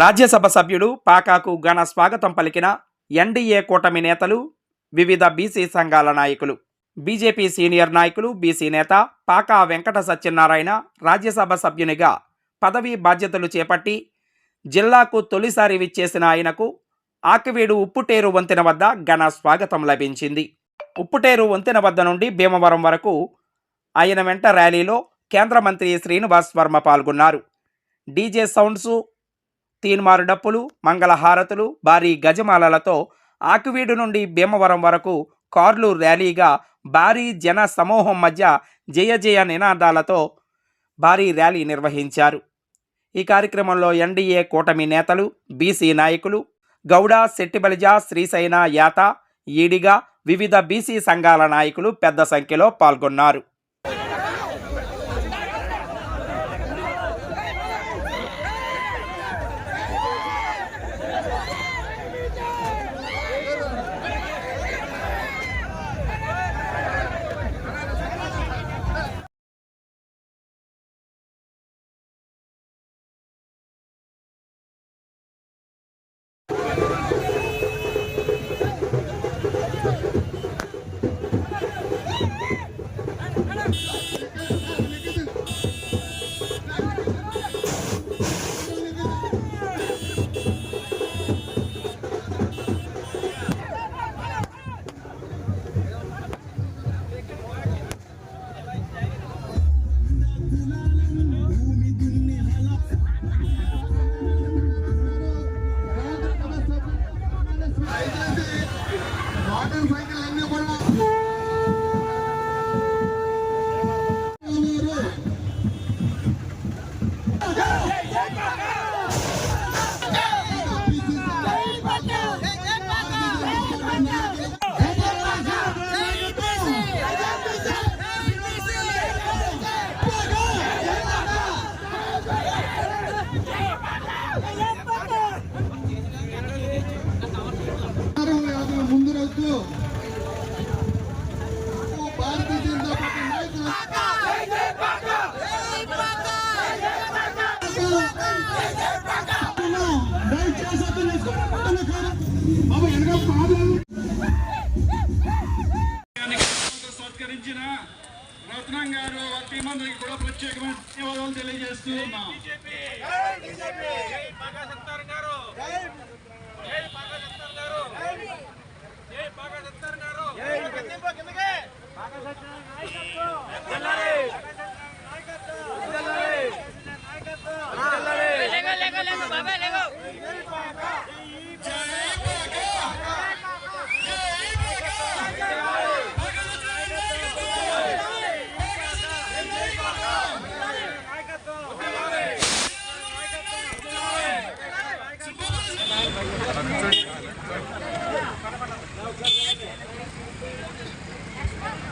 రాజ్యసభ సభ్యుడు పాకాకు ఘన స్వాగతం పలికిన ఎన్డీఏ కూటమి నేతలు వివిధ బీసీ సంఘాల నాయకులు. బీజేపీ సీనియర్ నాయకులు బీసీ నేత పాకా వెంకట సత్యనారాయణ రాజ్యసభ సభ్యునిగా పదవీ బాధ్యతలు చేపట్టి జిల్లాకు తొలిసారి విచ్చేసిన ఆయనకు ఆకివీడు ఉప్పుటేరు వంతెన వద్ద ఘన స్వాగతం లభించింది. ఉప్పుటేరు వంతెన వద్ద నుండి భీమవరం వరకు ఆయన వెంట ర్యాలీలో కేంద్ర మంత్రి శ్రీనివాస్ వర్మ పాల్గొన్నారు. డీజే సౌండ్సు తీన్మారు డప్పులు మంగళహారతులు భారీ గజమాలలతో ఆకువీడు నుండి భీమవరం వరకు కార్లు ర్యాలీగా భారీ జన సమూహం మధ్య జయ జయ నినాదాలతో భారీ ర్యాలీ నిర్వహించారు. ఈ కార్యక్రమంలో ఎన్డీఏ కూటమి నేతలు బీసీ నాయకులు గౌడ శెట్టిబలిజ శ్రీశైన యాత ఈడిగా వివిధ బీసీ సంఘాల నాయకులు పెద్ద సంఖ్యలో పాల్గొన్నారు. Adam White సత్కరించిన రత్నం గారు టీం అందరికి కూడా ప్రత్యేకమైన ధన్యవాదాలు తెలియజేస్తూ ఉన్నాం.